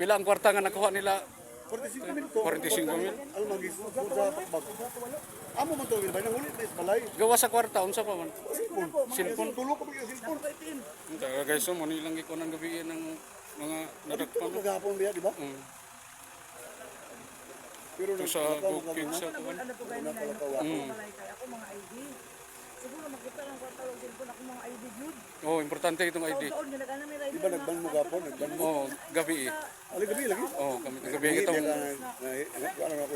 Pila ang kwarta nga nakuha nila? 45 mil ko. 45 mil. Ang. Amo man to ba nang ulit is balay. Gawa sa kwarta, unsa pa man? Silpon. Silpon. Tulo ko bigyan silpon. Taga guys, mo nilang ikunan gabi ng mga nadagpan. Ito maghapon biya, di ba? Mm. Pero Ito sa bukid sa kuwan. Ano ako mga ID. Siguro makita lang ko tawag cellphone ako mga ID jud. Oh, importante itong ID. Doon nila kana may Di ba nagban mo gapon, nagban mo. Oh, gabi. Ali gabi lagi. Oh, kami gabi Hindi itong ka na ano ako.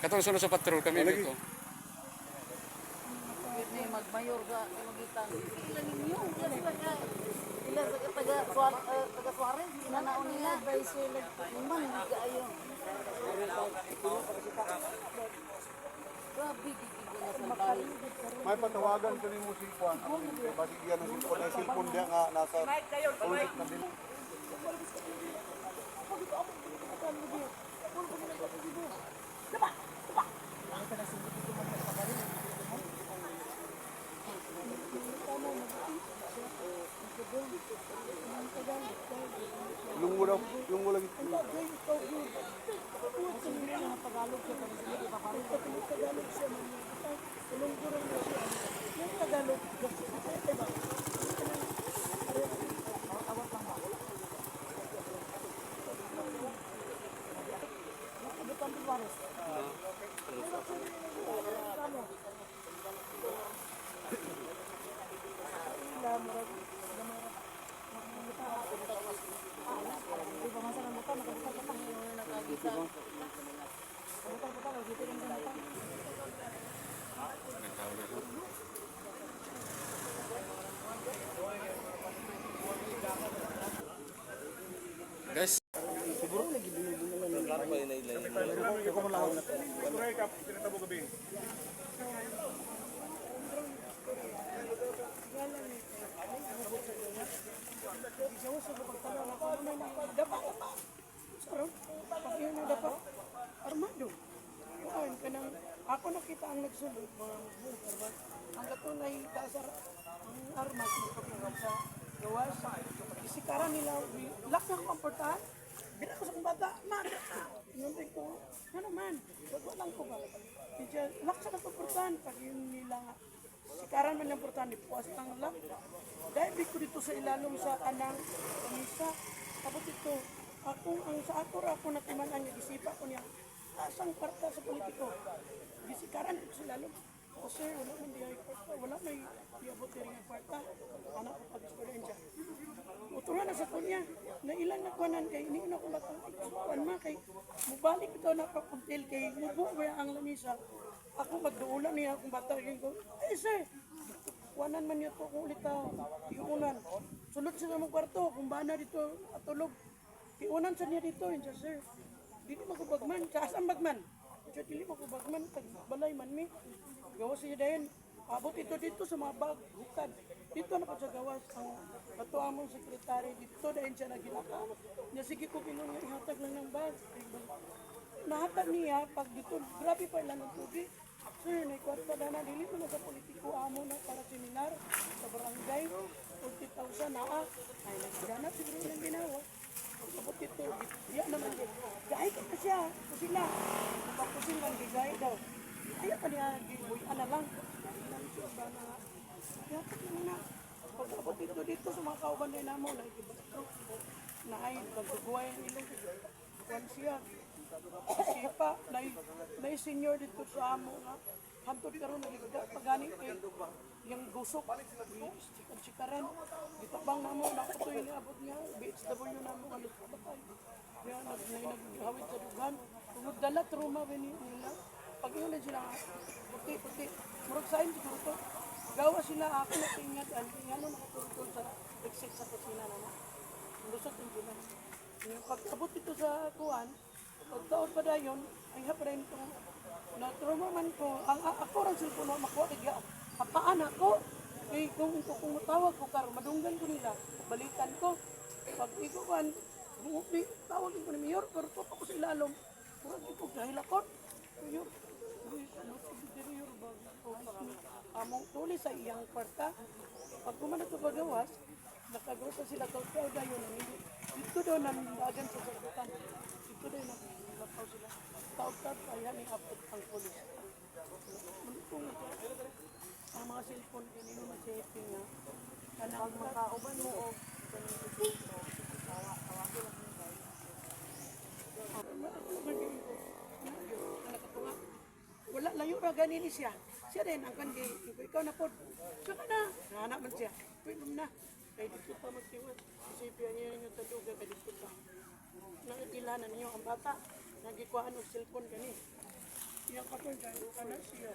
katong sunod sa patrol kami dito. Pwede magmayor ka, magitan. Ila ninyo, ila sila ka. Ila sa taga Suar, eh, taga Suarez, nanao nila. Naman, hindi ka ayon. Grabe, gigigil na sa bahay. May patawagan ko ni mo si Juan. Basi diyan ang silpon, ay silpon dia nga nasa ulit na din. Lungo daw, lungo lagi. Kulong-kulong na siya. Yung Tagalog, kasi ba? Awat lang ba? Nakibutan din ba? Thank you. Guys, Sarap. Pag yun ang dapat, armado. Kuhan ka nang, ako nakita ang nagsulod, mga bunker ba? Ang katunay, kasar, ang armas, magpapagam sa gawas. Isikaran nila, lak na ang portahan. Bila ko sa kong bata, man! Yun din ko, ano man, wag lang ko ba? Kaya, lak sa ng portahan, pag yun nila nga, sikaran man ng portahan, ipuas lang lang. Dahil ko dito sa ilalong sa anang kamisa, tapos ito, akong ang sa ako ra ako natimanan niya gisipa ko niya asang parta sa politiko. Gisikaran ko sila lalo o sir wala man diya parta wala may diabot diri nga parta anak ko pag eksperyensya uturan na sa kunya. Na ilang nakuanan kay ini na ko batang ikuan ma kay mubalik ito na papuntil kay mubo ba ang lamisa? Ako magduulan niya akong bata. Kay ko eh sir Wanan man niya kung ulit ta iunan. Sulod sila mong kwarto, kung bana dito at tulog. Iunan sa niya dito, yun sir. Dili magubagman, sa asang bagman. Siya dili magubagman, balay man mi. Gawas siya dahin. Abot ito dito sa mga bag, hukad. Dito na pa siya gawas. Ang ato among sekretary, dito dahin siya nagilaka. Niya sige ko pinong ihatag lang ng bag. Nahatag niya, pag dito, grabe pa ilan ng tubig. Sir, may kwarta na na, dili mo na sa politiko amo na para seminar sa barangay, 40,000 na ah. Ay, nagdana siguro ng ginawa. Kapag ito, diya naman din. Gay ka na siya, kasi na. Napakusin lang, gigay daw. Kaya pa niya, gibuy, ana lang. Nang siya ba na, yatak na na. Pag abot dito, dito sa mga kauban din namo, na ikibato. Na ay, pagkukuhay ang ilong. Kuwan siya. Sipa, na na senior dito sa amo nga. Hantod karon nagigda pagani kay yung gusok sikan sikaran gitabang namo na ko yung abot niya BHW namo alut patay ya nag naghawid sa dugan. Tungod dala trauma bini nila? Pag yun sila puti puti. Murag sa siguro to. Gawa sila ako na tingat ang ngano nakatulog sa exit sa kusina namo lusot yung ginan yung pag-abot dito sa kuan pagtaon pa dayon ay hapra ito na trauma man ko ang a- ako rin cellphone na makuha kaya apaan ako eh kung kung, kung matawag ko kar madunggan ko nila balikan ko pag ikuan bumupi tawag ko ni mayor pero to ako sa ilalom murag ito dahil ako mayor Mayor? Among tuli sa iyang kwarta. Pag kumanat ko pagawas, nakagawa sila kau dayon. Dito daw nandagan sa sagutan. Dito daw naglapaw sila. Taot-taot pa yan ang apot ang polis. Kung ang mga cellphone kanino na setting nga. Kanang makauban mo o wala layo ra ganini siya. Siya din ang kandi. Ikaw na pod. Siya ka na. Nahanap man siya. Wait mo na. Kay dito pa magtiwat. Isipin niya yung taduga kay dito pa. Nakitilanan niyo ang bata. Nagikuhaan og cellphone gani. Iya ka po kay ana siya.